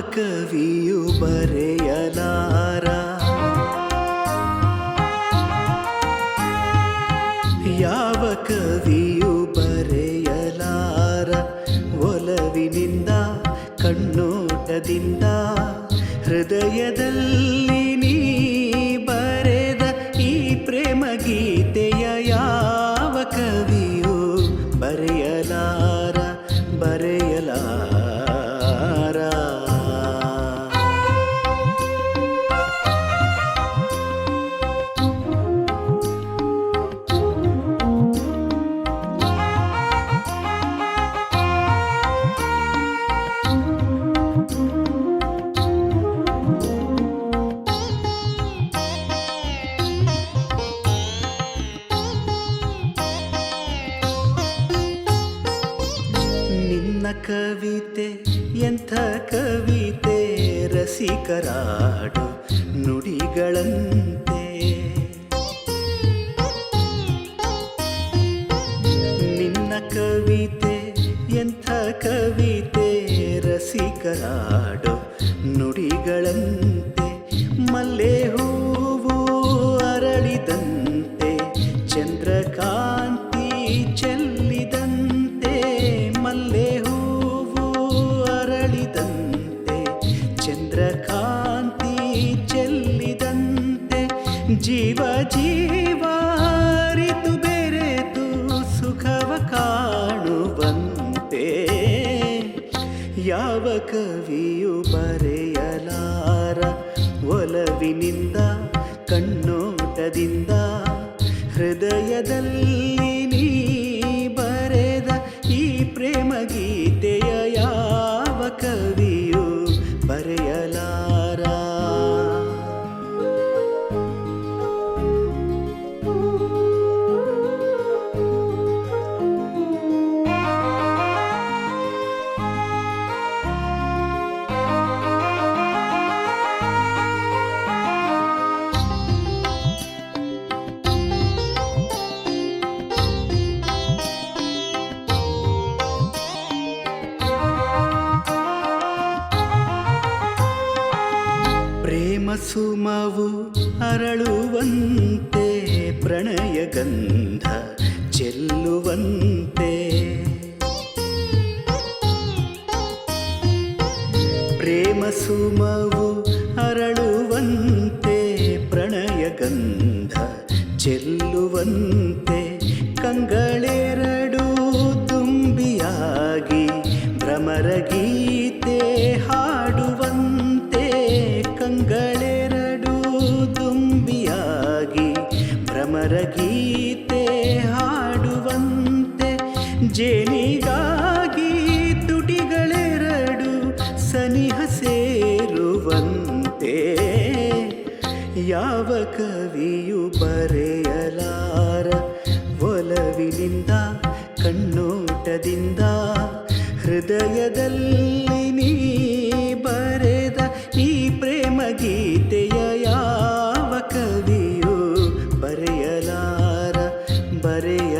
ಕವಿಯು ಬರೆಯಲಾರ? ಯಾವ ಕವಿಯು ಬರೆಯಲಾರ? ಒಲವಿನಿಂದ ಕಣ್ಣೋಟದಿಂದ ಹೃದಯದಲ್ಲಿ ಕವಿತೆ ಎಂಥ ಕವಿತೆ ರಸಿಕರಾಡು ನುಡಿಗಳಂತೆ. ನಿನ್ನ ಕವಿತೆ ಚಂದ್ರಕಾಂತಿ ಚೆಲ್ಲಿದಂತೆ ಜೀವ ಜೀವ ಅರಿತು ಬೆರೆತು ಸುಖವ ಕಾಣುವಂತೆ. ಯಾವ ಕವಿಯು ಬರೆಯಲಾರ ಒಲವಿನಿಂದ ಕಣ್ಣೋಟದಿಂದ ಹೃದಯದಲ್ಲಿ ಪ್ರೇಮ ಸುಮವು ಅರಳುವಂತೆ, ಪ್ರಣಯ ಗಂಧ ಚೆಲ್ಲುವಂತೆ. ಪ್ರೇಮ ಸುಮವು ಅರಳುವಂತೆ, ಪ್ರಣಯ ಗಂಧ ಚೆಲ್ಲುವಂತೆ. ಕಂಗಳೆರಡು ತುಂಬಿಯಾಗಿ ಭ್ರಮರ ಗೀತೆ ಭ್ರಮರ ಗೀತೆ ಹಾಡುವಂತೆ ಜೇನಿಗಾಗಿ ತುಟಿಗಳೆರಡು ಸನಿಹ ಸೇರುವಂತೆ. ಯಾವ ಕವಿಯು ಬರೆಯಲಾರ ಒಲವಿನಿಂದ ಕಣ್ಣೋಟದಿಂದ ಹೃದಯದಲ್ಲಿ ಕವಿಯು ಬರೆಯಲಾರ ಬರೆಯಲಾರ